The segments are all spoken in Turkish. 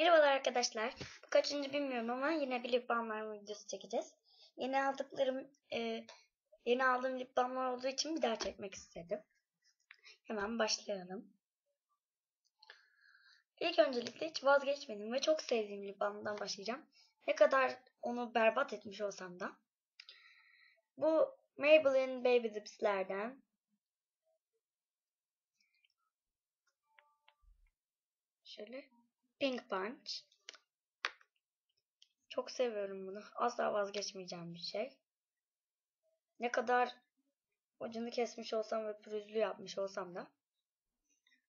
Merhabalar arkadaşlar. Bu kaçıncı bilmiyorum ama yine bir lip balm videosu çekeceğiz. Yeni aldıklarım, e, yeni aldığım lip balmlar olduğu için bir daha çekmek istedim. Hemen başlayalım. İlk öncelikle hiç vazgeçmedim ve çok sevdiğim lip balmdan başlayacağım. Ne kadar onu berbat etmiş olsam da. Bu Maybelline Baby Lips'lerden Şöyle Pink Punch. Çok seviyorum bunu. Asla vazgeçmeyeceğim bir şey. Ne kadar ucunu kesmiş olsam ve pürüzlü yapmış olsam da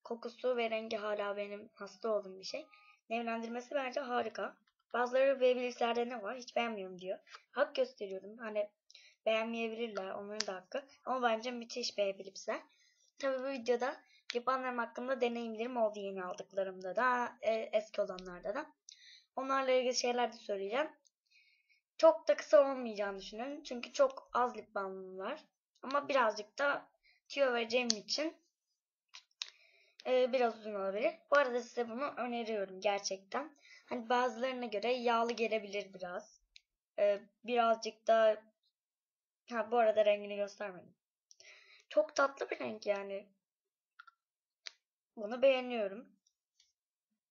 kokusu ve rengi hala benim hasta olduğum bir şey. Nemlendirmesi bence harika. Bazıları Babyliss'lerde ne var hiç beğenmiyorum diyor. Hak gösteriyorum. Hani beğenmeyebilirler. Onların da hakkı. Ama bence müthiş Babyliss'ler. Tabii bu videoda lip balmlarım hakkında deneyimlerim oldu yeni aldıklarımda da e, eski olanlarda da. Onlarla ilgili şeyler de söyleyeceğim. Çok da kısa olmayacağını düşünüyorum. Çünkü çok az lip balmım var. Ama birazcık da tüyo vereceğim için e, biraz uzun olabilir. Bu arada size bunu öneriyorum gerçekten. Hani bazılarına göre yağlı gelebilir biraz. E, birazcık da ha, bu arada rengini göstermedim. Çok tatlı bir renk yani. Bunu beğeniyorum.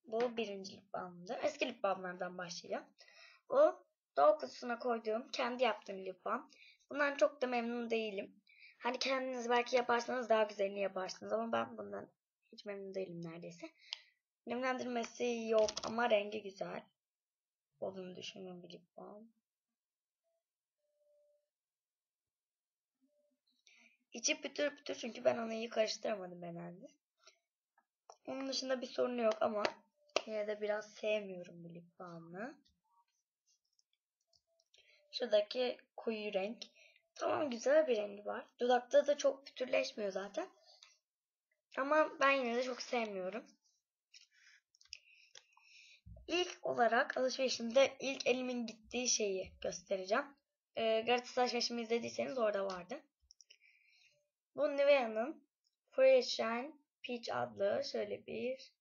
Bu birinci lip balmımdı. Eski lip balmlardan başlayacağım. Bu doğu kutusuna koyduğum, kendi yaptığım lip balm. Bundan çok da memnun değilim. Hani kendiniz belki yaparsanız daha güzelini yaparsınız ama ben bundan hiç memnun değilim neredeyse. Nemlendirmesi yok ama rengi güzel. Olduğunu düşünüyorum bir lip balm. İçi pütür pütür çünkü ben onu iyi karıştıramadım herhalde. Onun dışında bir sorunu yok ama yine de biraz sevmiyorum bu lip balmı. Şuradaki koyu renk. Tamam güzel bir rengi var. Dudakta da çok pütürleşmiyor zaten. Ama ben yine de çok sevmiyorum. İlk olarak alışverişimde ilk elimin gittiği şeyi göstereceğim. Ee, gratis alışverişimi izlediyseniz orada vardı. Bu Nivea'nın Fresh Shine Peach adlı şöyle bir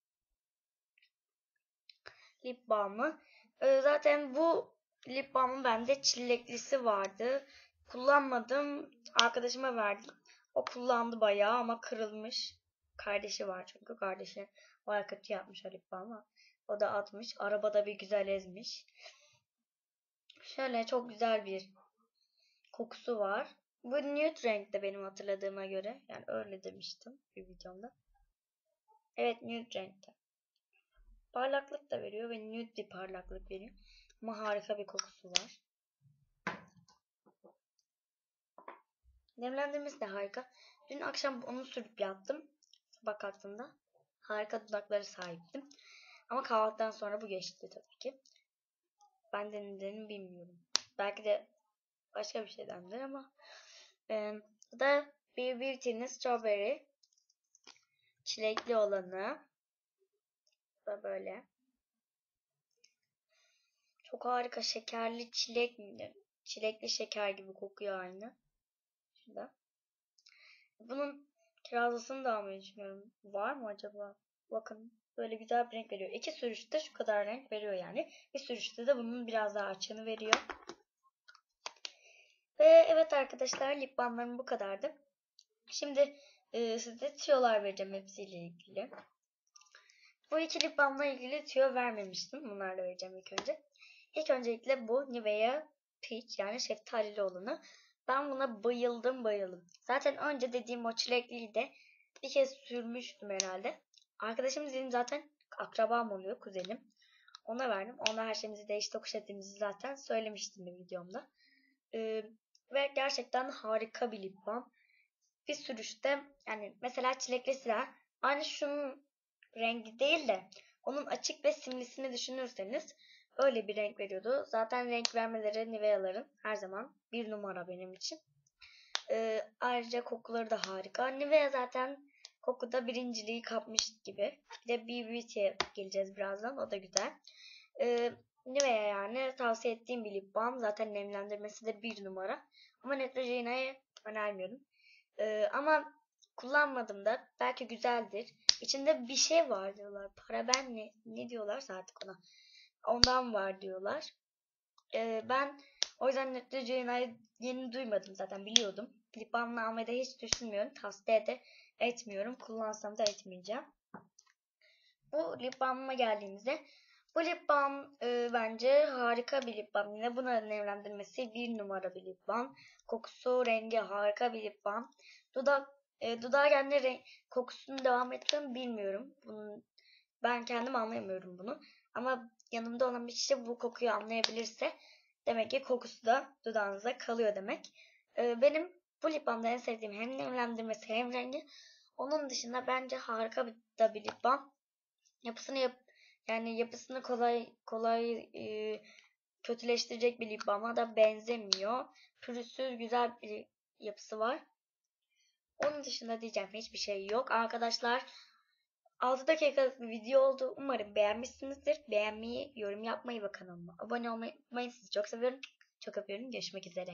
lip balmı. Ee, zaten bu lip balmın bende çileklisi vardı. Kullanmadım. Arkadaşıma verdim. O kullandı bayağı ama kırılmış. Kardeşi var çünkü. Kardeşi bayağı kötü yapmış o lip balmı. O da atmış. Arabada bir güzel ezmiş. Şöyle çok güzel bir kokusu var. Bu nude renkte benim hatırladığıma göre. Yani öyle demiştim bir videomda. Evet nude renkte. Parlaklık da veriyor ve nude bir parlaklık veriyor. Ama harika bir kokusu var. Nemlendirmesi de harika. Dün akşam onu sürüp yattım. Sabah kalktığımda. Harika dudakları sahiptim. Ama kahvaltıdan sonra bu geçti tabii ki. Ben de nedenini bilmiyorum. Belki de başka bir şeydendir ama e, bu da bir Beauty'nin Strawberry çilekli olanı. Da böyle. Çok harika şekerli çilek mi? Çilekli şeker gibi kokuyor aynı. Şurada. Bunun kirazlısını da almayı düşünüyorum. Var mı acaba? Bakın böyle güzel bir renk veriyor. İki sürüşte şu kadar renk veriyor yani. Bir sürüşte de bunun biraz daha açığını veriyor. Ve evet arkadaşlar lip balmlarım bu kadardı. Şimdi e, size tüyolar vereceğim hepsiyle ilgili. Bu iki lip balmla ilgili tüyo vermemiştim. Bunlarla vereceğim ilk önce. İlk öncelikle bu Nivea Peach yani şeftalili olanı. Ben buna bayıldım bayıldım. Zaten önce dediğim o çilekliyi de bir kez sürmüştüm herhalde. Arkadaşım dedim zaten akrabam oluyor kuzenim. Ona verdim. Ona her şeyimizi değiş tokuş ettiğimizi zaten söylemiştim bir videomda. Ee, ve gerçekten harika bir lip balm. Bir sürüşte yani mesela çilekli silah aynı şunun rengi değil de onun açık ve simlisini düşünürseniz öyle bir renk veriyordu. Zaten renk vermeleri Nivea'ların her zaman bir numara benim için. Ee, ayrıca kokuları da harika. Nivea zaten kokuda birinciliği kapmış gibi. Bir de BBT'ye geleceğiz birazdan. O da güzel. Ee, Nivea yani tavsiye ettiğim bir lip balm. Zaten nemlendirmesi de bir numara. Ama Neutrogena'yı önermiyorum. Ee, ama kullanmadım da belki güzeldir. içinde bir şey var diyorlar. Paraben ne, ne diyorlarsa artık ona. Ondan var diyorlar. Ee, ben o yüzden Neutrogena yeni duymadım zaten biliyordum. Lip balmını almayı da hiç düşünmüyorum. Tavsiye de etmiyorum. Kullansam da etmeyeceğim. Bu lip balmıma geldiğimizde bu lip balm e, bence harika bir lip balm. Yine buna nemlendirmesi bir numara bir lip balm. Kokusu, rengi harika bir lip balm. Dudak, e, dudağa kendi renk, kokusunu devam ettiğimi bilmiyorum. Bunun, ben kendim anlayamıyorum bunu. Ama yanımda olan bir kişi bu kokuyu anlayabilirse demek ki kokusu da dudağınıza kalıyor demek. E, benim bu lip balmda en sevdiğim hem nemlendirmesi hem rengi. Onun dışında bence harika bir, da bir lip balm. Yapısını yap yani yapısını kolay kolay e, kötüleştirecek bir lip balma da benzemiyor. Pürüzsüz güzel bir yapısı var. Onun dışında diyeceğim hiçbir şey yok. Arkadaşlar 6 dakikalık bir video oldu. Umarım beğenmişsinizdir. Beğenmeyi, yorum yapmayı ve kanalıma abone olmayı unutmayın. Sizi çok seviyorum. Çok öpüyorum. Görüşmek üzere.